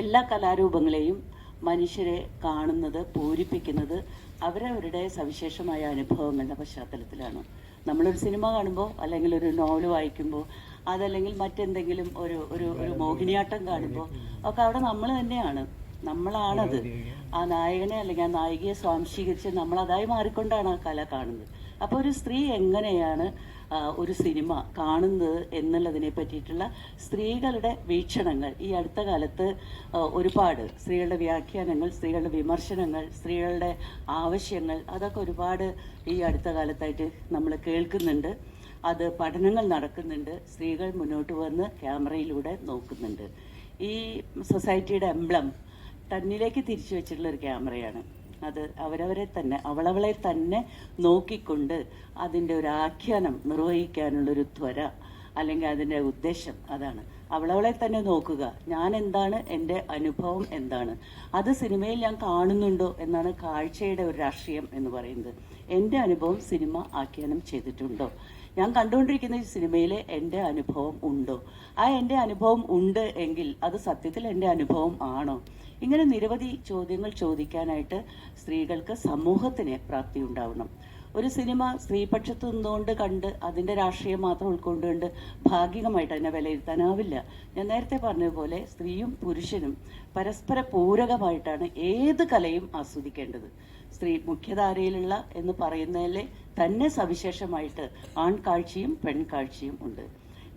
എല്ലാ കലാരൂപങ്ങളെയും മനുഷ്യരെ കാണുന്നത് പൂരിപ്പിക്കുന്നത് അവരവരുടെ സവിശേഷമായ അനുഭവങ്ങളുടെ പശ്ചാത്തലത്തിലാണ്. നമ്മളൊരു സിനിമ കാണുമ്പോൾ അല്ലെങ്കിൽ ഒരു നോവൽ വായിക്കുമ്പോൾ അതല്ലെങ്കിൽ മറ്റെന്തെങ്കിലും ഒരു ഒരു ഒരു മോഹിനിയാട്ടം കാണുമ്പോൾ ഒക്കെ അവിടെ നമ്മൾ തന്നെയാണ്. നമ്മളാണത്. ആ നായകനെ അല്ലെങ്കിൽ ആ നായികയെ സ്വാംശീകരിച്ച് നമ്മളതായി മാറിക്കൊണ്ടാണ് ആ കല കാണുന്നത്. അപ്പോൾ ഒരു സ്ത്രീ എങ്ങനെയാണ് ഒരു സിനിമ കാണുന്നത് എന്നുള്ളതിനെ പറ്റിയിട്ടുള്ള സ്ത്രീകളുടെ വീക്ഷണങ്ങൾ. ഈ അടുത്ത കാലത്ത് ഒരുപാട് സ്ത്രീകളുടെ വ്യാഖ്യാനങ്ങൾ സ്ത്രീകളുടെ വിമർശനങ്ങൾ സ്ത്രീകളുടെ ആവശ്യങ്ങൾ അതൊക്കെ ഒരുപാട് ഈ അടുത്ത കാലത്തായിട്ട് നമ്മൾ കേൾക്കുന്നുണ്ട്. അത് പഠനങ്ങൾ നടക്കുന്നുണ്ട്. സ്ത്രീകൾ മുന്നോട്ട് വന്ന് ക്യാമറയിലൂടെ നോക്കുന്നുണ്ട്. ഈ സൊസൈറ്റിയുടെ എംബ്ലം തന്നിലേക്ക് തിരിച്ചു വെച്ചിട്ടുള്ള ഒരു ക്യാമറയാണ്. അത് അവരവരെ തന്നെ അവളവളെ തന്നെ നോക്കിക്കൊണ്ട് അതിന്റെ ഒരു ആഖ്യാനം നിർവഹിക്കാനുള്ളൊരു ത്വര അല്ലെങ്കിൽ അതിന്റെ ഉദ്ദേശം അതാണ്. അവളവളെ തന്നെ നോക്കുക. ഞാൻ എന്താണ് എന്റെ അനുഭവം എന്താണ്? അത് സിനിമയിൽ ഞാൻ കാണുന്നുണ്ടോ എന്നാണ് കാഴ്ചയുടെ ഒരു രാഷ്ട്രീയം എന്ന് പറയുന്നത്. എന്റെ അനുഭവം സിനിമ ആഖ്യാനം ചെയ്തിട്ടുണ്ടോ? ഞാൻ കണ്ടുകൊണ്ടിരിക്കുന്ന ഈ സിനിമയിലെ എന്റെ അനുഭവം ഉണ്ടോ? ആ എന്റെ അനുഭവം ഉണ്ട് എങ്കിൽ അത് സത്യത്തിൽ എന്റെ അനുഭവം ആണോ? ഇങ്ങനെ നിരവധി ചോദ്യങ്ങൾ ചോദിക്കാനായിട്ട് സ്ത്രീകൾക്ക് സമൂഹത്തിന് പ്രാപ്തി ഉണ്ടാവണം. ഒരു സിനിമ സ്ത്രീപക്ഷത്ത് നിന്നുകൊണ്ട് കണ്ട് അതിന്റെ രാഷ്ട്രീയം മാത്രം ഉൾക്കൊണ്ടുകൊണ്ട് ഭാഗികമായിട്ട് അതിനെ വിലയിരുത്താനാവില്ല. ഞാൻ നേരത്തെ പറഞ്ഞതുപോലെ സ്ത്രീയും പുരുഷനും പരസ്പര പൂരകമായിട്ടാണ് ഏത് കലയും ആസ്വദിക്കേണ്ടത്. സ്ത്രീ മുഖ്യധാരയിലുള്ള എന്ന് പറയുന്നതിലെ തന്നെ സവിശേഷമായിട്ട് ആൺകാഴ്ചയും പെൺകാഴ്ചയും ഉണ്ട്.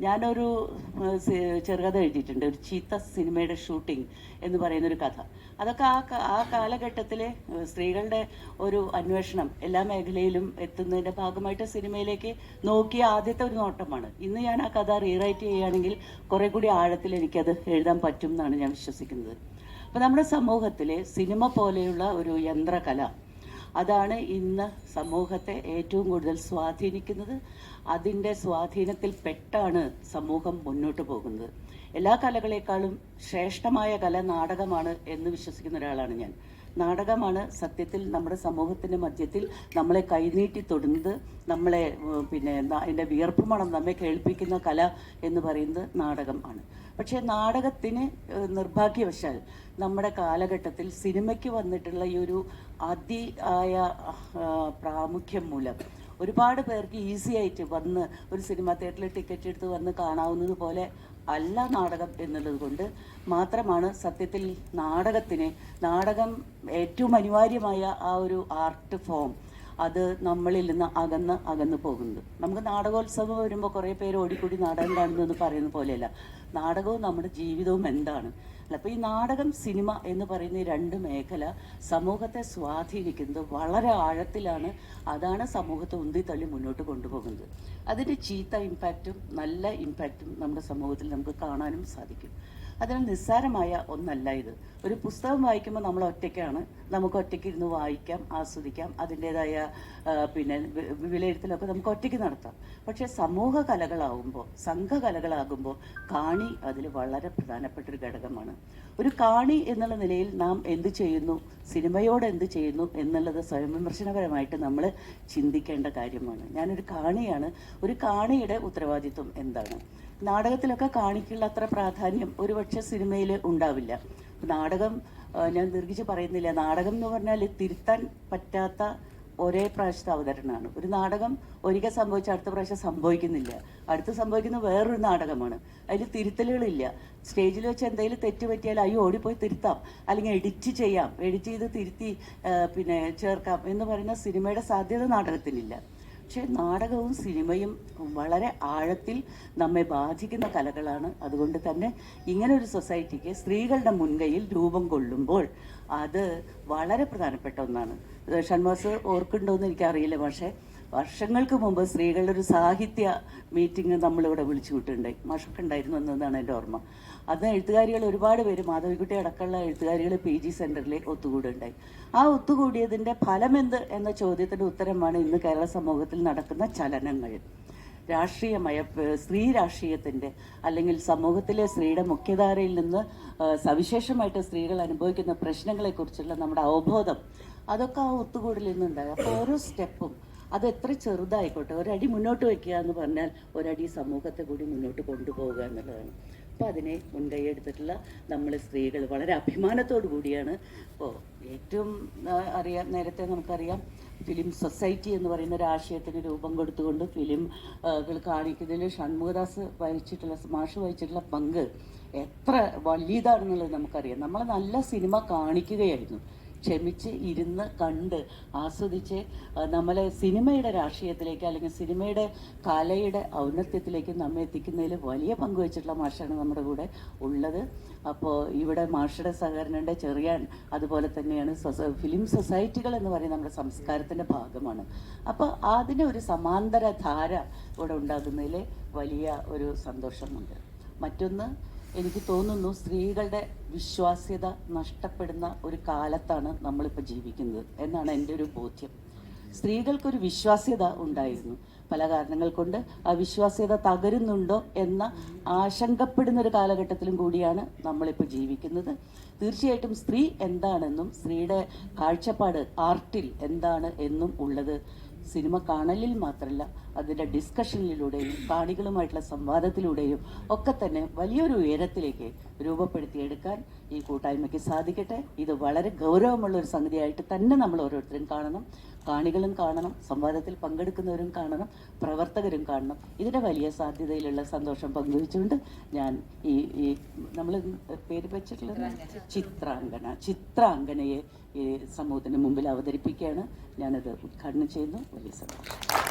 ഞാനൊരു ചെറുകഥ എഴുതിയിട്ടുണ്ട്. ഒരു ചീത്ത സിനിമയുടെ ഷൂട്ടിംഗ് എന്ന് പറയുന്ന ഒരു കഥ. അതൊക്കെ ആ ആ കാലഘട്ടത്തിലെ സ്ത്രീകളുടെ ഒരു അന്വേഷണം എല്ലാ മേഖലയിലും എത്തുന്നതിന്റെ ഭാഗമായിട്ട് സിനിമയിലേക്ക് നോക്കിയ ആദ്യത്തെ ഒരു നോട്ടമാണ്. ഇന്ന് ഞാൻ ആ കഥ റീറൈറ്റ് ചെയ്യുകയാണെങ്കിൽ കുറെ കൂടി ആഴത്തിൽ എനിക്കത് എഴുതാൻ പറ്റും എന്നാണ് ഞാൻ വിശ്വസിക്കുന്നത്. അപ്പോൾ നമ്മുടെ സമൂഹത്തിലെ സിനിമ പോലെയുള്ള ഒരു യന്ത്രകല അതാണ് ഇന്ന് സമൂഹത്തെ ഏറ്റവും കൂടുതൽ സ്വാധീനിക്കുന്നത്. അതിന്റെ സ്വാധീനത്തിൽ പെട്ടാണ് സമൂഹം മുന്നോട്ട് പോകുന്നത്. എല്ലാ കലകളെക്കാളും ശ്രേഷ്ഠമായ കല നാടകമാണ് എന്ന് വിശ്വസിക്കുന്ന ഒരാളാണ് ഞാൻ. നാടകമാണ് സത്യത്തിൽ നമ്മുടെ സമൂഹത്തിന്റെ മധ്യത്തിൽ നമ്മളെ കൈനീട്ടി തൊടുന്നത് നമ്മളെ പിന്നെ അതിന്റെ വിയർപ്പുമണം നമ്മെ കേൾപ്പിക്കുന്ന കല എന്ന് പറയുന്നത് നാടകം ആണ്. പക്ഷേ നാടകത്തിന് നിർഭാഗ്യവശാൽ നമ്മുടെ കാലഘട്ടത്തിൽ സിനിമയ്ക്ക് വന്നിട്ടുള്ള ഈ ഒരു അതി ആയ പ്രാമുഖ്യം മൂലം ഒരുപാട് പേർക്ക് ഈസി ആയിട്ട് വന്ന് ഒരു സിനിമ തിയേറ്ററിൽ ടിക്കറ്റ് എടുത്ത് വന്ന് കാണാവുന്നത് പോലെ അല്ല നാടകം എന്നുള്ളത് കൊണ്ട് മാത്രമാണ് സത്യത്തിൽ നാടകത്തിന് നാടകം ഏറ്റവും അനിവാര്യമായ ആ ഒരു ആർട്ട് ഫോം അത് നമ്മളിൽ നിന്ന് അകന്ന് അകന്നു പോകുന്നത്. നമുക്ക് നാടകോത്സവം വരുമ്പോൾ കുറേ പേര് ഓടിക്കൂടി നാടകം കാണുന്നു എന്ന് പറയുന്ന പോലെയല്ല. നാടകവും നമ്മുടെ ജീവിതവും എന്താണ്? അല്ല അപ്പോൾ ഈ നാടകം സിനിമ എന്ന് പറയുന്ന ഈ രണ്ട് മേഖല സമൂഹത്തെ സ്വാധീനിക്കുന്നത് വളരെ ആഴത്തിലാണ് അതാണ് സമൂഹത്തെ ഉന്തിത്തള്ളി മുന്നോട്ട് കൊണ്ടുപോകുന്നത്. അതിന്റെ ചീത്ത ഇമ്പാക്റ്റും നല്ല ഇമ്പാക്റ്റും നമ്മുടെ സമൂഹത്തിൽ നമുക്ക് കാണാനും സാധിക്കും. അതിന് നിസ്സാരമായ ഒന്നല്ല ഇത്. ഒരു പുസ്തകം വായിക്കുമ്പോൾ നമ്മൾ ഒറ്റയ്ക്കാണ്. നമുക്ക് ഒറ്റയ്ക്ക് ഇരുന്ന് വായിക്കാം ആസ്വദിക്കാം അതിന്റെതായ പിന്നെ വിലയിരുത്തലൊക്കെ നമുക്ക് ഒറ്റയ്ക്ക് നടത്താം. പക്ഷേ സമൂഹ കലകളാകുമ്പോൾ സംഘകലകളാകുമ്പോൾ കാണി അതിൽ വളരെ പ്രധാനപ്പെട്ട ഒരു ഘടകമാണ്. ഒരു കാണി എന്നുള്ള നിലയിൽ നാം എന്ത് ചെയ്യുന്നു സിനിമയോട് എന്ത് ചെയ്യുന്നു എന്നുള്ളത് സ്വയം വിമർശനപരമായിട്ട് നമ്മൾ ചിന്തിക്കേണ്ട കാര്യമാണ്. ഞാനൊരു കാണിയാണ്. ഒരു കാണിയുടെ ഉത്തരവാദിത്വം എന്താണ്? നാടകത്തിലൊക്കെ കാണിക്കുള്ള അത്ര പ്രാധാന്യം ഒരുപക്ഷെ സിനിമയിൽ ഉണ്ടാവില്ല. നാടകം ഞാൻ ദീർഘിച്ച് പറയുന്നില്ല. നാടകം എന്ന് പറഞ്ഞാൽ തിരുത്താൻ പറ്റാത്ത ഒരേ പ്രാവശ്യത്തെ അവതരണമാണ്. ഒരു നാടകം ഒരിക്കൽ സംഭവിച്ച അടുത്ത പ്രാവശ്യം സംഭവിക്കുന്നില്ല. അടുത്ത് സംഭവിക്കുന്ന വേറൊരു നാടകമാണ്. അതിൽ തിരുത്തലുകളില്ല. സ്റ്റേജിൽ വെച്ച് എന്തെങ്കിലും തെറ്റ് പറ്റിയാൽ അയ്യോ ഓടിപ്പോയി തിരുത്താം. അല്ലെങ്കിൽ എഡിറ്റ് ചെയ്യാം. എഡിറ്റ് ചെയ്ത് തിരുത്തി പിന്നെ ചേർക്കാം എന്ന് പറയുന്ന സിനിമയുടെ സാധ്യത നാടകത്തിനില്ല. പക്ഷെ നാടകവും സിനിമയും വളരെ ആഴത്തിൽ നമ്മെ ബാധിക്കുന്ന കലകളാണ്. അതുകൊണ്ട് തന്നെ ഇങ്ങനൊരു സൊസൈറ്റിക്ക് സ്ത്രീകളുടെ മുൻകൈയിൽ രൂപം കൊള്ളുമ്പോൾ അത് വളരെ പ്രധാനപ്പെട്ട ഒന്നാണ്. ഷൺവാസ് ഓർക്കുന്നുണ്ടോയെന്ന് എനിക്കറിയില്ല പക്ഷേ വർഷങ്ങൾക്ക് മുമ്പ് സ്ത്രീകളുടെ ഒരു സാഹിത്യ മീറ്റിംഗ് നമ്മളിവിടെ വിളിച്ചു വിട്ടുണ്ടായി മഷക്കുണ്ടായിരുന്നു എന്നതാണ് എന്റെ ഓർമ്മ. അന്ന് എഴുത്തുകാരികൾ ഒരുപാട് പേര് മാധവിക്കുട്ടി അടക്കമുള്ള എഴുത്തുകാരികൾ പി ജി സെന്ററിൽ ഒത്തുകൂടുണ്ടായി ആ ഒത്തുകൂടിയതിന്റെ ഫലമെന്ത് എന്ന ചോദ്യത്തിന്റെ ഉത്തരമാണ് ഇന്ന് കേരള സമൂഹത്തിൽ നടക്കുന്ന ചലനങ്ങൾ. രാഷ്ട്രീയമായ സ്ത്രീ രാഷ്ട്രീയത്തിന്റെ അല്ലെങ്കിൽ സമൂഹത്തിലെ സ്ത്രീയുടെ മുഖ്യധാരയിൽ നിന്ന് സവിശേഷമായിട്ട് സ്ത്രീകൾ അനുഭവിക്കുന്ന പ്രശ്നങ്ങളെക്കുറിച്ചുള്ള നമ്മുടെ അവബോധം അതൊക്കെ ആ ഒത്തുകൂടലിൽ നിന്നുണ്ടായി. അപ്പോൾ ഓരോ സ്റ്റെപ്പും അത് എത്ര ചെറുതായിക്കോട്ടെ ഒരടി മുന്നോട്ട് വയ്ക്കുക എന്ന് പറഞ്ഞാൽ ഒരടി സമൂഹത്തെ കൂടി മുന്നോട്ട് കൊണ്ടുപോവുക എന്നുള്ളതാണ്. അപ്പോൾ അതിനെ മുൻകൈ എടുത്തിട്ടുള്ള നമ്മൾ സ്ത്രീകൾ വളരെ അഭിമാനത്തോടു കൂടിയാണ്. ഇപ്പോൾ ഏറ്റവും അറിയാം നേരത്തെ നമുക്കറിയാം ഫിലിം സൊസൈറ്റി എന്ന് പറയുന്ന ഒരു ആശയത്തിന് രൂപം കൊടുത്തുകൊണ്ട് ഫിലിം ആ, കൾ കാണിക്കുന്നതിൽ ഷൺമുഖദാസ് വഹിച്ചിട്ടുള്ള മാഷ് വഹിച്ചിട്ടുള്ള പങ്ക് എത്ര വലിയതാണെന്നുള്ളത് നമുക്കറിയാം. നമ്മൾ നല്ല സിനിമ കാണിക്കുകയായിരുന്നു. ക്ഷമിച്ച് ഇരുന്ന് കണ്ട് ആസ്വദിച്ച് നമ്മളെ സിനിമയുടെ രാഷ്ട്രീയത്തിലേക്ക് അല്ലെങ്കിൽ സിനിമയുടെ കലയുടെ ഔന്നത്യത്തിലേക്ക് നമ്മെ എത്തിക്കുന്നതിൽ വലിയ പങ്ക് വെച്ചിട്ടുള്ള മാഷാണ് നമ്മുടെ കൂടെ ഉള്ളത്. അപ്പോൾ ഇവിടെ മാഷയുടെ സഹകരണമുണ്ട് ചെറിയാൻ അതുപോലെ തന്നെയാണ് ഫിലിം സൊസൈറ്റികൾ എന്ന് പറയുന്ന നമ്മുടെ സംസ്കാരത്തിന്റെ ഭാഗമാണ്. അപ്പോൾ അതിന് ഒരു സമാന്തര ധാര ഇവിടെ ഉണ്ടാകുന്നതിൽ വലിയ ഒരു സന്തോഷമുണ്ട്. മറ്റൊന്ന് എനിക്ക് തോന്നുന്നു സ്ത്രീകളുടെ വിശ്വാസ്യത നഷ്ടപ്പെടുന്ന ഒരു കാലത്താണ് നമ്മളിപ്പോൾ ജീവിക്കുന്നത് എന്നാണ് എന്റെ ഒരു ബോധ്യം. സ്ത്രീകൾക്കൊരു വിശ്വാസ്യത ഉണ്ടായിരുന്നു. പല കാരണങ്ങൾ കൊണ്ട് ആ വിശ്വാസ്യത തകരുന്നുണ്ടോ എന്ന ആശങ്കപ്പെടുന്ന ഒരു കാലഘട്ടത്തിലും കൂടിയാണ് നമ്മളിപ്പോൾ ജീവിക്കുന്നത്. തീർച്ചയായിട്ടും സ്ത്രീ എന്താണെന്നും സ്ത്രീയുടെ കാഴ്ചപ്പാട് ആർട്ടിൽ എന്താണ് എന്നും ഉള്ളത് സിനിമ കാണലിൽ മാത്രമല്ല അതിന്റെ ഡിസ്കഷനിലൂടെയും കാണികളുമായിട്ടുള്ള സംവാദത്തിലൂടെയും ഒക്കെ തന്നെ വലിയൊരു ഉയരത്തിലേക്ക് രൂപപ്പെടുത്തിയെടുക്കാൻ ഈ കൂട്ടായ്മയ്ക്ക് സാധിക്കട്ടെ. ഇത് വളരെ ഗൗരവമുള്ള ഒരു സംഗതിയായിട്ട് തന്നെ നമ്മൾ ഓരോരുത്തരും കാണണം. കാണികളും കാണണം സംവാദത്തിൽ പങ്കെടുക്കുന്നവരും കാണണം പ്രവർത്തകരും കാണണം. ഇതിന്റെ വലിയ സാധ്യതയിലുള്ള സന്തോഷം പങ്കുവച്ചുകൊണ്ട് ഞാൻ ഈ ഈ നമ്മൾ പേര് വെച്ചിട്ടുള്ളത് ചിത്രാങ്കണയെ ഈ സമൂഹത്തിന് മുമ്പിൽ അവതരിപ്പിക്കുകയാണ്. ഞാനത് ഉദ്ഘാടനം ചെയ്യുന്നു. വലിയ സന്തോഷം.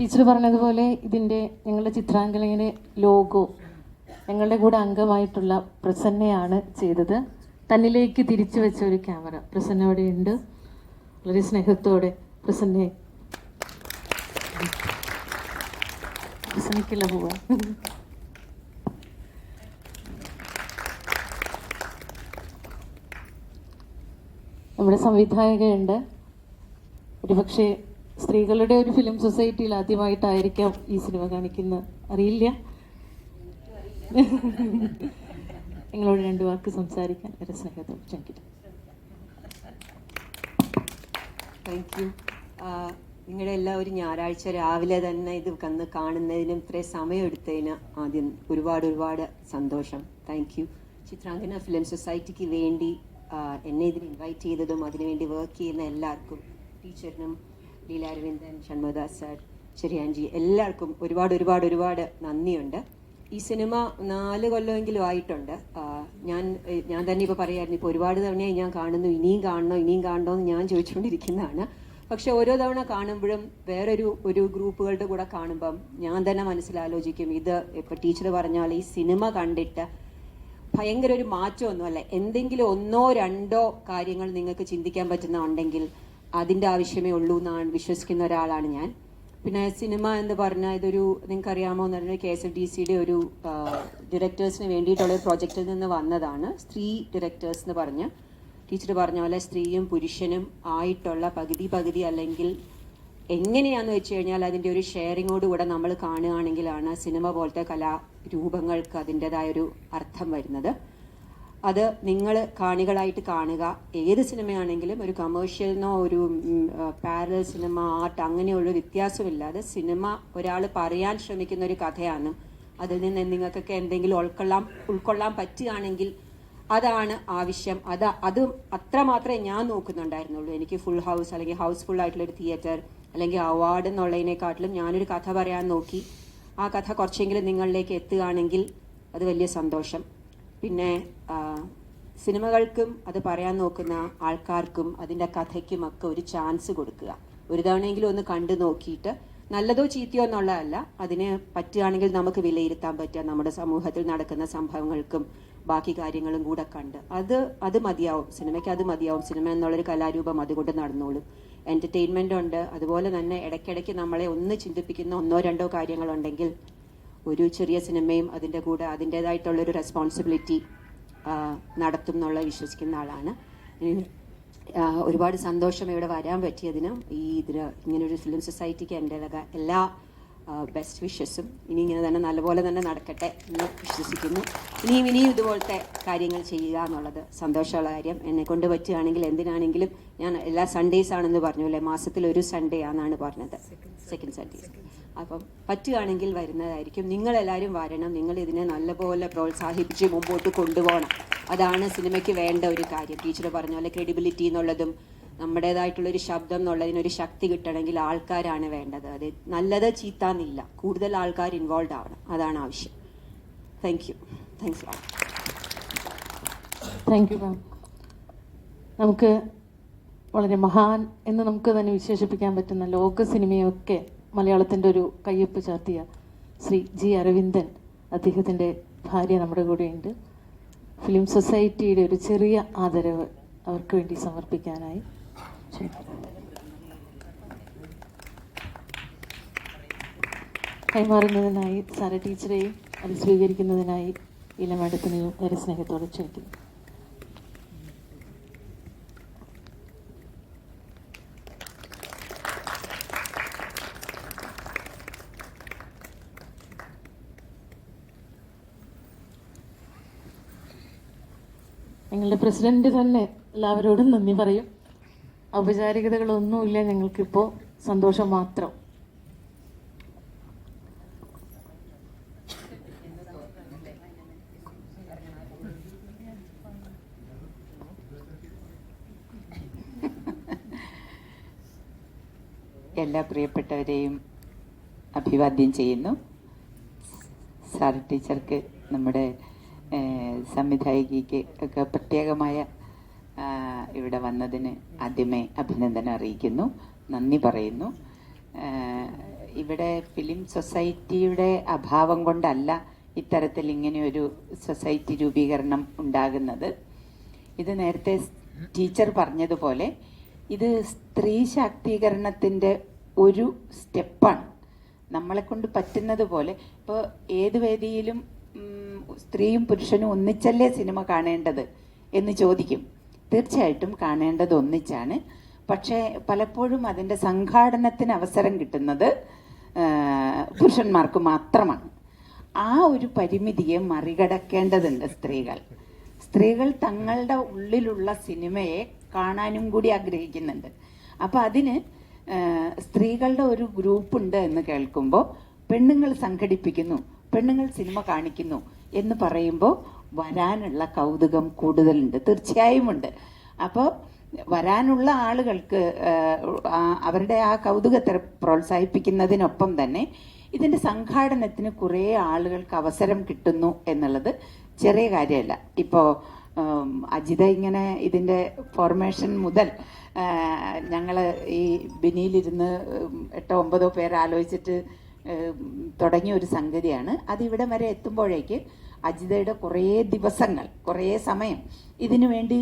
ടീച്ചർ പറഞ്ഞതുപോലെ ഇതിന്റെ ഞങ്ങളുടെ ചിത്രാങ്കലയുടെ ലോഗോ ഞങ്ങളുടെ കൂടെ അംഗമായിട്ടുള്ള പ്രസന്നയാണ് ചെയ്തത്. തന്നിലേക്ക് തിരിച്ചു വെച്ച ഒരു ക്യാമറ. പ്രസന്ന അവിടെ ഉണ്ട്. വളരെ സ്നേഹത്തോടെ പ്രസന്നെ പ്രസന്നയ്ക്കില്ല പോവാ. നമ്മുടെ സംവിധായകയുണ്ട്. ഒരുപക്ഷെ സ്ത്രീകളുടെ ഒരു ഫിലിം സൊസൈറ്റിയിൽ ആദ്യമായിട്ടായിരിക്കാം ഈ സിനിമ കാണിക്കുന്നത്. അറിയില്ല? നിങ്ങളോട് രണ്ടു വാക്ക് സംസാരിക്കാൻ വളരെ സ്നേഹത്തോടെ ക്ഷണിക്കുന്നു. താങ്ക് യു നിങ്ങളുടെ എല്ലാവരും ഞായറാഴ്ച രാവിലെ തന്നെ ഇത് കന്ന് കാണുന്നതിനും ഇത്രയും സമയമെടുത്തതിന് ആദ്യം ഒരുപാട് ഒരുപാട് സന്തോഷം. താങ്ക് യു ചിത്രാങ്കന ഫിലിം സൊസൈറ്റിക്ക് വേണ്ടി എന്നെ ഇതിന് ഇൻവൈറ്റ് ചെയ്തതും അതിനുവേണ്ടി വർക്ക് ചെയ്യുന്ന എല്ലാവർക്കും ടീച്ചറിനും ലീല അരവിന്ദൻ ഷൺമുദാസ് സാർ ചെറിയാൻജി എല്ലാവർക്കും ഒരുപാട് ഒരുപാട് ഒരുപാട് നന്ദിയുണ്ട്. ഈ സിനിമ നാല് കൊല്ലമെങ്കിലും ആയിട്ടുണ്ട്. ഞാൻ ഞാൻ തന്നെ ഇപ്പോൾ പറയായിരുന്നു ഇപ്പോൾ ഒരുപാട് തവണയായി ഞാൻ കാണുന്നു ഇനിയും കാണണോ ഇനിയും കാണണോ എന്ന് ഞാൻ ചോദിച്ചുകൊണ്ടിരിക്കുന്നതാണ്. പക്ഷെ ഓരോ തവണ കാണുമ്പോഴും വേറൊരു ഒരു ഗ്രൂപ്പുകളുടെ കൂടെ കാണുമ്പം ഞാൻ തന്നെ മനസ്സിലാലോചിക്കും ഇത് ഇപ്പോൾ ടീച്ചർ പറഞ്ഞാൽ ഈ സിനിമ കണ്ടിട്ട് ഭയങ്കര ഒരു മാറ്റമൊന്നുമല്ല. എന്തെങ്കിലും ഒന്നോ രണ്ടോ കാര്യങ്ങൾ നിങ്ങൾക്ക് ചിന്തിക്കാൻ പറ്റുന്ന ഉണ്ടെങ്കിൽ അതിന്റെ ആവശ്യമേ ഉള്ളൂ എന്നാണ് വിശ്വസിക്കുന്ന ഒരാളാണ് ഞാൻ. പിന്നെ സിനിമ എന്ന് പറഞ്ഞാൽ ഇതൊരു നിങ്ങൾക്ക് അറിയാമോ എന്ന് പറഞ്ഞാൽ കെ എസ് എഫ് ഡി സിയുടെ ഒരു ഡയറക്ടേഴ്സിന് വേണ്ടിയിട്ടുള്ള ഒരു പ്രോജക്റ്റിൽ നിന്ന് വന്നതാണ്. സ്ത്രീ ഡയറക്ടേഴ്സ് എന്ന് പറഞ്ഞ്. ടീച്ചർ പറഞ്ഞ പോലെ സ്ത്രീയും പുരുഷനും ആയിട്ടുള്ള പകുതി പകുതി അല്ലെങ്കിൽ എങ്ങനെയാന്ന് വെച്ച് കഴിഞ്ഞാൽ അതിന്റെ ഒരു ഷെയറിങ്ങോട് കൂടെ നമ്മൾ കാണുകയാണെങ്കിലാണ് സിനിമ പോലത്തെ കലാരൂപങ്ങൾക്ക് അതിന്റെതായൊരു അർത്ഥം വരുന്നത്. അത് നിങ്ങൾ കാണികളായിട്ട് കാണുക. ഏത് സിനിമയാണെങ്കിലും ഒരു കമേഴ്ഷ്യലിനോ ഒരു പാരൽ സിനിമ ആർട്ട് അങ്ങനെയുള്ള വ്യത്യാസമില്ലാതെ സിനിമ ഒരാൾ പറയാൻ ശ്രമിക്കുന്ന ഒരു കഥയാണ്. അതിൽ നിന്ന് നിങ്ങൾക്കൊക്കെ എന്തെങ്കിലും ഉൾക്കൊള്ളാൻ ഉൾക്കൊള്ളാൻ പറ്റുകയാണെങ്കിൽ അതാണ് ആവശ്യം. അത് അത് അത്രമാത്രമേ ഞാൻ നോക്കുന്നുണ്ടായിരുന്നുള്ളൂ. എനിക്ക് ഫുൾ ഹൗസ് അല്ലെങ്കിൽ ഹൗസ്ഫുൾ ആയിട്ടുള്ള ഒരു തിയേറ്റർ അല്ലെങ്കിൽ അവാർഡ് എന്നുള്ളതിനെക്കാട്ടിലും ഞാനൊരു കഥ പറയാൻ നോക്കി. ആ കഥ കുറച്ചെങ്കിലും നിങ്ങളിലേക്ക് എത്തുകയാണെങ്കിൽ അത് വലിയ സന്തോഷം. പിന്നെ സിനിമകൾക്കും അത് പറയാൻ നോക്കുന്ന ആൾക്കാർക്കും അതിന്റെ കഥയ്ക്കും ഒക്കെ ഒരു ചാൻസ് കൊടുക്കുക. ഒരു തവണയെങ്കിലും ഒന്ന് കണ്ടു നോക്കിയിട്ട് നല്ലതോ ചീത്തയോ എന്നുള്ളതല്ല അതിന് പറ്റുകയാണെങ്കിൽ നമുക്ക് വിലയിരുത്താൻ പറ്റുക. നമ്മുടെ സമൂഹത്തിൽ നടക്കുന്ന സംഭവങ്ങൾക്കും ബാക്കി കാര്യങ്ങളും കൂടെ കണ്ട്. അത് അത് മതിയാവും. സിനിമയ്ക്ക് അത് മതിയാവും. സിനിമ എന്നുള്ളൊരു കലാരൂപം അതുകൊണ്ട് നടന്നോളും. എന്റർടൈൻമെന്റ് ഉണ്ട്. അതുപോലെ തന്നെ ഇടയ്ക്കിടയ്ക്ക് നമ്മളെ ഒന്ന് ചിന്തിപ്പിക്കുന്ന ഒന്നോ രണ്ടോ കാര്യങ്ങളുണ്ടെങ്കിൽ ഒരു ചെറിയ സിനിമയും അതിന്റെ കൂടെ അതിന്റേതായിട്ടുള്ളൊരു റെസ്പോൺസിബിലിറ്റി നടത്തും എന്നുള്ള വിശ്വസിക്കുന്ന ആളാണ്. ഒരുപാട് സന്തോഷം ഇവിടെ വരാൻ പറ്റിയതിനും ഈ ഇതിന് ഇങ്ങനൊരു ഫിലിം സൊസൈറ്റിക്ക് എന്റെ എല്ലാ ബെസ്റ്റ് വിഷസും ഇനി ഇങ്ങനെ തന്നെ നല്ലപോലെ തന്നെ നടക്കട്ടെ എന്ന് വിശ്വസിക്കുന്നു. ഇനിയും ഇനിയും ഇതുപോലത്തെ കാര്യങ്ങൾ ചെയ്യുക എന്നുള്ളത് സന്തോഷമുള്ള കാര്യം. എന്നെ കൊണ്ട് പറ്റുകയാണെങ്കിൽ എന്തിനാണെങ്കിലും ഞാൻ എല്ലാ സൺഡേസ് ആണെന്ന് പറഞ്ഞു അല്ലേ? മാസത്തിൽ ഒരു സൺഡേ ആണെന്നാണ് പറഞ്ഞത്. സെക്കൻഡ് സൺഡേസ് അപ്പം പറ്റുകയാണെങ്കിൽ വരുന്നതായിരിക്കും. നിങ്ങളെല്ലാവരും വരണം. നിങ്ങൾ ഇതിനെ നല്ലപോലെ പ്രോത്സാഹിപ്പിച്ച് മുമ്പോട്ട് കൊണ്ടുപോകണം. അതാണ് സിനിമയ്ക്ക് വേണ്ട ഒരു കാര്യം. ടീച്ചർ പറഞ്ഞ പോലെ ക്രെഡിബിലിറ്റി എന്നുള്ളതും നമ്മുടേതായിട്ടുള്ളൊരു ശബ്ദം എന്നുള്ളതിനൊരു ശക്തി കിട്ടണമെങ്കിൽ ആൾക്കാരാണ് വേണ്ടത്. അത് നല്ലത് ചീത്താന്നില്ല. കൂടുതൽ ആൾക്കാർ ഇൻവോൾവ് ആവണം. അതാണ് ആവശ്യം. Thank you thanks thank you ma'am നമുക്ക് വളരെ മഹാൻ എന്ന് നമുക്ക് തന്നെ വിശേഷിപ്പിക്കാൻ പറ്റുന്ന ലോക സിനിമയൊക്കെ മലയാളത്തിന്റെ ഒരു കയ്യൊപ്പ് ചാർത്തിയ ശ്രീ ജി അരവിന്ദൻ അദ്ദേഹത്തിന്റെ ഭാര്യ നമ്മുടെ കൂടെയുണ്ട്. ഫിലിം സൊസൈറ്റിയുടെ ഒരു ചെറിയ ആദരവ് അവർക്ക് വേണ്ടി സമർപ്പിക്കാനായി. കൈമാറുന്നതിനായി സാര ടീച്ചറെയും അത് സ്വീകരിക്കുന്നതിനായി ഇലമടുത്തിനെയും വളരെ സ്നേഹത്തോടെ ക്ഷണിക്കുന്നു. നിങ്ങളുടെ പ്രസിഡന്റ് തന്നെ എല്ലാവരോടും നന്ദി പറയും. ഔപചാരികതകളൊന്നുമില്ല ഞങ്ങൾക്കിപ്പോൾ സന്തോഷം മാത്രം. എല്ലാ പ്രിയപ്പെട്ടവരെയും അഭിവാദ്യം ചെയ്യുന്നു. സാർ ടീച്ചർക്ക് നമ്മുടെ സംവിധായികയ്ക്ക് ഒക്കെ പ്രത്യേകമായ ഇവിടെ വന്നതിന് ആദ്യമേ അഭിനന്ദനം അറിയിക്കുന്നു. നന്ദി പറയുന്നു. ഇവിടെ ഫിലിം സൊസൈറ്റിയുടെ അഭാവം കൊണ്ടല്ല ഇത്തരത്തിൽ ഇങ്ങനെയൊരു സൊസൈറ്റി രൂപീകരണം ഉണ്ടാകുന്നത്. ഇത് നേരത്തെ ടീച്ചർ പറഞ്ഞതുപോലെ ഇത് സ്ത്രീ ശാക്തീകരണത്തിന്റെ ഒരു സ്റ്റെപ്പാണ്. നമ്മളെ കൊണ്ട് പറ്റുന്നത് പോലെ ഇപ്പോൾ ഏത് വേദിയിലും സ്ത്രീയും പുരുഷനും ഒന്നിച്ചല്ലേ സിനിമ കാണേണ്ടത് എന്ന് ചോദിക്കും. തീർച്ചയായിട്ടും കാണേണ്ടത് ഒന്നിച്ചാണ് പക്ഷേ പലപ്പോഴും അതിന്റെ സംഘാടനത്തിന് അവസരം കിട്ടുന്നത് പുരുഷന്മാർക്ക് മാത്രമാണ്. ആ ഒരു പരിമിതിയെ മറികടക്കേണ്ടതുണ്ട് സ്ത്രീകൾ. സ്ത്രീകൾ തങ്ങളുടെ ഉള്ളിലുള്ള സിനിമയെ കാണാനും കൂടി ആഗ്രഹിക്കുന്നുണ്ട്. അപ്പം അതിന് സ്ത്രീകളുടെ ഒരു ഗ്രൂപ്പ് ഉണ്ട് എന്ന് കേൾക്കുമ്പോൾ പെണ്ണുങ്ങൾ സംഘടിപ്പിക്കുന്നു പെണ്ണുങ്ങൾ സിനിമ കാണിക്കുന്നു എന്ന് പറയുമ്പോൾ വരാനുള്ള കൗതുകം കൂടുതലുണ്ട്. തീർച്ചയായും ഉണ്ട്. അപ്പോൾ വരാനുള്ള ആളുകൾക്ക് അവരുടെ ആ കൗതുകത്തെ പ്രോത്സാഹിപ്പിക്കുന്നതിനൊപ്പം തന്നെ ഇതിന്റെ സംഘാടനത്തിന് കുറേ ആളുകൾക്ക് അവസരം കിട്ടുന്നു എന്നുള്ളത് ചെറിയ കാര്യമല്ല. ഇപ്പോൾ അജിത ഇങ്ങനെ ഇതിന്റെ ഫോർമേഷൻ മുതൽ ഞങ്ങൾ ഈ ബിനിയിലിരുന്ന് എട്ടോ ഒമ്പതോ പേര് ആലോചിച്ചിട്ട് തുടങ്ങിയ ഒരു സംഗതിയാണ്. അത് ഇവിടം വരെ എത്തുമ്പോഴേക്ക് അജിതയുടെ കുറേ ദിവസങ്ങൾ കുറേ സമയം ഇതിനു വേണ്ടി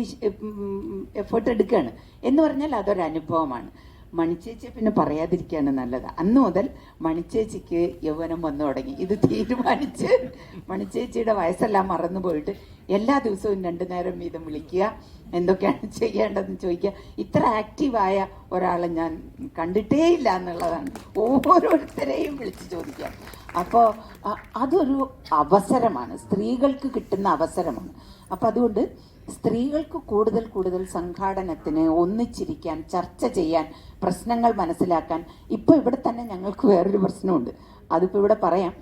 എഫേർട്ട് എടുക്കുകയാണ് എന്ന് പറഞ്ഞാൽ അതൊരു അനുഭവമാണ് മണിച്ചേച്ചിയെ പിന്നെ പറയാതിരിക്കുകയാണ് നല്ലത്. അന്ന് മുതൽ മണിച്ചേച്ചിക്ക് യൗവനം വന്നു തുടങ്ങി. ഇത് തീരുമാനിച്ച് മണിച്ചേച്ചിയുടെ വയസ്സെല്ലാം മറന്നു പോയിട്ട് എല്ലാ ദിവസവും രണ്ടു നേരം വീതം വിളിക്കുക എന്തൊക്കെയാണ് ചെയ്യേണ്ടതെന്ന് ചോദിക്കുക. ഇത്ര ആക്റ്റീവായ ഒരാളെ ഞാൻ കണ്ടിട്ടേ ഇല്ല എന്നുള്ളതാണ്. ഓരോരുത്തരെയും വിളിച്ച് ചോദിക്കുക അപ്പോൾ അതൊരു അവസരമാണ്. സ്ത്രീകൾക്ക് കിട്ടുന്ന അവസരമാണ്. അപ്പം അതുകൊണ്ട് സ്ത്രീകൾക്ക് കൂടുതൽ കൂടുതൽ സംഘാടനത്തിന് ഒന്നിച്ചിരിക്കാൻ ചർച്ച ചെയ്യാൻ പ്രശ്നങ്ങൾ മനസ്സിലാക്കാൻ ഇപ്പോൾ ഇവിടെ തന്നെ ഞങ്ങൾക്ക് വേറൊരു പ്രശ്നമുണ്ട്. അതിപ്പോൾ ഇവിടെ പറയാം.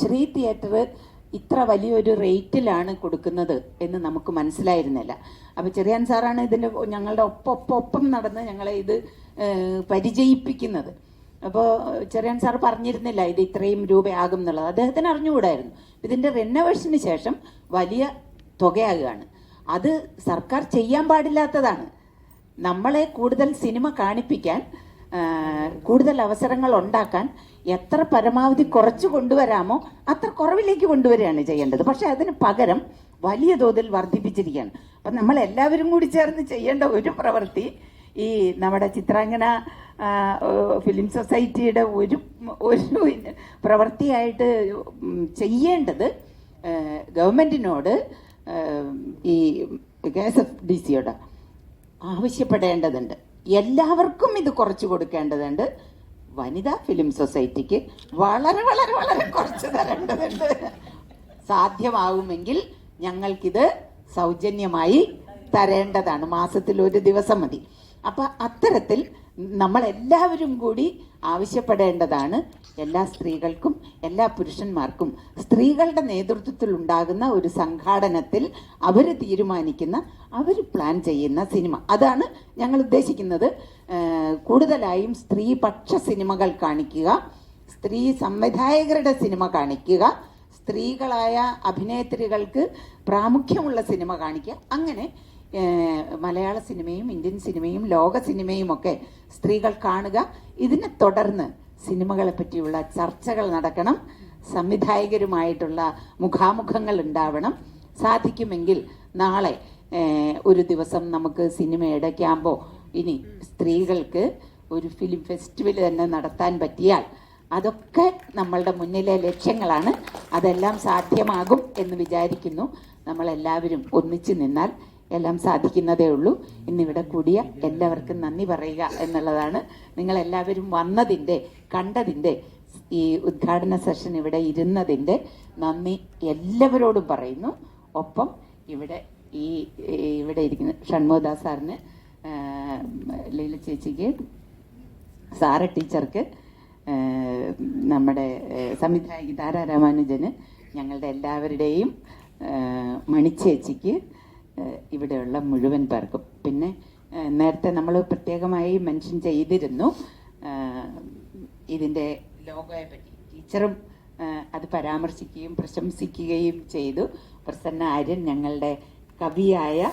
ശ്രീ തിയേറ്റർ ഇത്ര വലിയൊരു റേറ്റിലാണ് കൊടുക്കുന്നത് എന്ന് നമുക്ക് മനസ്സിലായിരുന്നില്ല. അപ്പോൾ ചെറിയാൻ സാറാണ് ഇതിന്റെ ഞങ്ങളുടെ ഒപ്പം ഒപ്പം നടന്ന് ഞങ്ങളെ ഇത് പരിചയിപ്പിക്കുന്നത്. അപ്പോൾ ചെറിയാൻ സാർ പറഞ്ഞിരുന്നില്ല ഇത് ഇത്രയും രൂപയാകും എന്നുള്ളത്. അദ്ദേഹത്തിന് അറിഞ്ഞുകൂടായിരുന്നു. ഇതിന്റെ റെനോവേഷന് ശേഷം വലിയ തുകയാകുകയാണ്. അത് സർക്കാർ ചെയ്യാൻ പാടില്ലാത്തതാണ്. നമ്മളെ കൂടുതൽ സിനിമ കാണിപ്പിക്കാൻ കൂടുതൽ അവസരങ്ങൾ ഉണ്ടാക്കാൻ എത്ര പരമാവധി കുറച്ച് കൊണ്ടുവരാമോ അത്ര കുറവിലേക്ക് കൊണ്ടുവരികയാണ് ചെയ്യേണ്ടത്. പക്ഷെ അതിന് പകരം വലിയ തോതിൽ വർദ്ധിപ്പിച്ചിരിക്കുകയാണ്. അപ്പം നമ്മൾ എല്ലാവരും കൂടി ചേർന്ന് ചെയ്യേണ്ട ഒരു പ്രവൃത്തി ഈ നമ്മുടെ ചിത്രാംഗന ആ, ഫിലിം സൊസൈറ്റിയുടെ ഒരു ഒരു പ്രവൃത്തിയായിട്ട് ചെയ്യേണ്ടത് ഗവൺമെന്റിനോട് ഈ കെ എസ് എഫ് ഡി സിയോട് ആവശ്യപ്പെടേണ്ടതുണ്ട്. എല്ലാവർക്കും ഇത് കുറച്ച് കൊടുക്കേണ്ടതുണ്ട്. വനിതാ ഫിലിം സൊസൈറ്റിക്ക് വളരെ വളരെ വളരെ കുറച്ച് തരേണ്ടതുണ്ട്. സാധ്യമാകുമെങ്കിൽ ഞങ്ങൾക്കിത് സൗജന്യമായി തരേണ്ടതാണ്. മാസത്തിൽ ഒരു ദിവസം മതി. അപ്പൊ അത്തരത്തിൽ നമ്മൾ എല്ലാവരും കൂടി ആവശ്യപ്പെടേണ്ടതാണ് എല്ലാ സ്ത്രീകൾക്കും എല്ലാ പുരുഷന്മാർക്കും. സ്ത്രീകളുടെ നേതൃത്വത്തിൽ ഉണ്ടാകുന്ന ഒരു സംഘാടനത്തിൽ അവർ തീരുമാനിക്കുന്ന അവർ പ്ലാൻ ചെയ്യുന്ന സിനിമ. അതാണ് ഞങ്ങൾ ഉദ്ദേശിക്കുന്നത്. കൂടുതലായും സ്ത്രീപക്ഷ സിനിമകൾ കാണിക്കുക സ്ത്രീ സംവിധായകരുടെ സിനിമ കാണിക്കുക സ്ത്രീകളായ അഭിനേത്രികൾക്ക് പ്രാമുഖ്യമുള്ള സിനിമ കാണിക്കുക. അങ്ങനെ മലയാള സിനിമയും ഇന്ത്യൻ സിനിമയും ലോക സിനിമയും ഒക്കെ സ്ത്രീകൾ കാണുക. ഇതിനെ തുടർന്ന് സിനിമകളെ പറ്റിയുള്ള ചർച്ചകൾ നടക്കണം. സംവിധായകരുമായിട്ടുള്ള മുഖാമുഖങ്ങൾ ഉണ്ടാവണം. സാധിക്കുമെങ്കിൽ നാളെ ഒരു ദിവസം നമുക്ക് സിനിമയുടെ ക്യാമ്പോ ഇനി സ്ത്രീകൾക്ക് ഒരു ഫിലിം ഫെസ്റ്റിവൽ തന്നെ നടത്താൻ പറ്റിയാൽ അതൊക്കെ നമ്മളുടെ മുന്നിലെ ലക്ഷ്യങ്ങളാണ്. അതെല്ലാം സാധ്യമാകും എന്ന് വിചാരിക്കുന്നു. നമ്മളെല്ലാവരും ഒന്നിച്ചു നിന്നാൽ എല്ലാം സാധിക്കുന്നതേ ഉള്ളൂ. ഇന്നിവിടെ കൂടിയ എല്ലാവർക്കും നന്ദി പറയുക എന്നുള്ളതാണ്. നിങ്ങൾ എല്ലാവരും വന്നതിന്റെ കണ്ടതിന്റെ ഈ ഉദ്ഘാടന സെഷൻ ഇവിടെ ഇരുന്നതിന്റെ നന്ദി എല്ലാവരോടും പറയുന്നു. ഒപ്പം ഇവിടെ ഈ ഇവിടെ ഇരിക്കുന്ന ഷൺമുഖദാസ് സാറിന് ലീല ചേച്ചിക്ക് സാറ ടീച്ചർക്ക് നമ്മുടെ സംവിധായകി താരാരാമാനുജന് ഞങ്ങളുടെ എല്ലാവരുടെയും മണിച്ചേച്ചിക്ക് ഇവിടെയുള്ള മുഴുവൻ പേർക്കും. പിന്നെ നേരത്തെ നമ്മൾ പ്രത്യേകമായി മെൻഷൻ ചെയ്തിരുന്നു ഇതിന്റെ ലോഗോയെ പറ്റി ടീച്ചറും അത് പരാമർശിക്കുകയും പ്രശംസിക്കുകയും ചെയ്തു. പ്രസന്ന ആര്യൻ ഞങ്ങളുടെ കവിയായ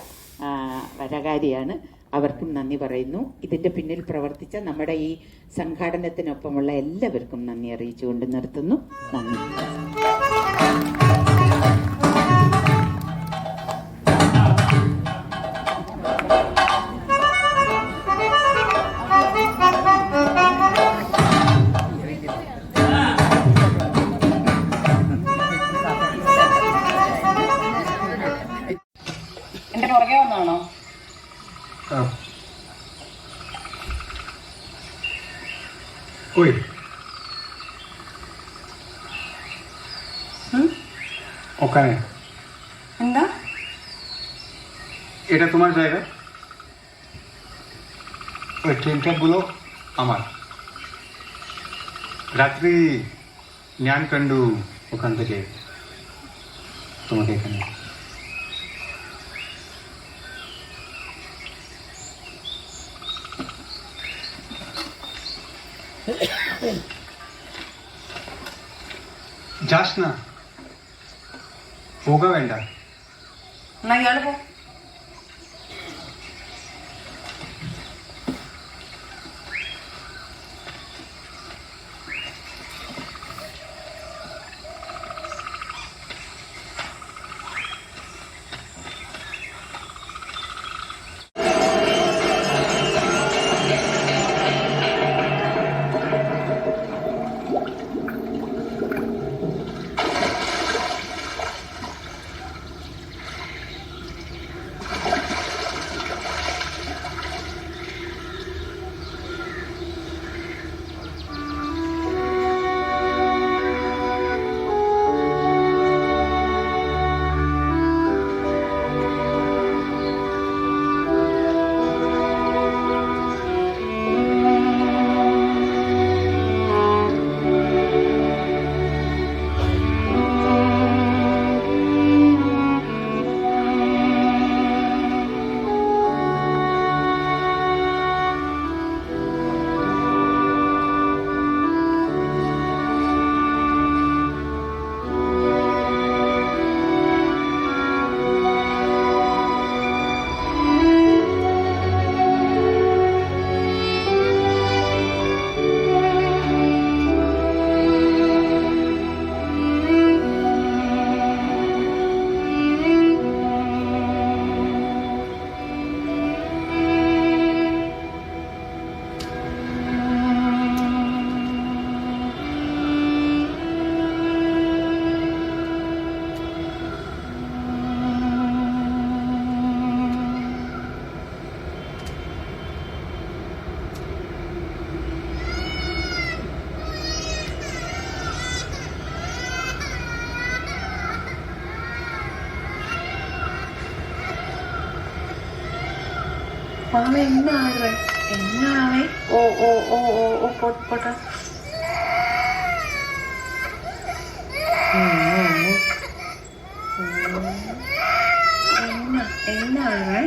വരകാരിയാണ്. അവർക്കും നന്ദി പറയുന്നു. ഇതിന്റെ പിന്നിൽ പ്രവർത്തിച്ച നമ്മുടെ ഈ സംഘാടനത്തിനൊപ്പമുള്ള എല്ലാവർക്കും നന്ദി അറിയിച്ചുകൊണ്ട് നിർത്തുന്നു. നന്ദി. ওখানে না এটা তোমার জায়গা ওই ট্রেন গুলো আমার রাত্রি জ্ঞান জ্ঞানকাণ্ডু ওখান থেকে তোমাকে এখানে যাস না പോകാൻ വേണ്ട. എന്നാ ഇയാൾ പോ. മാമ എന്നാണ് എന്നാണ് ഓ ഓ ഓ ഓ ഓ പോട്ട്. പോട്ടെ എന്നാ എന്നാണ്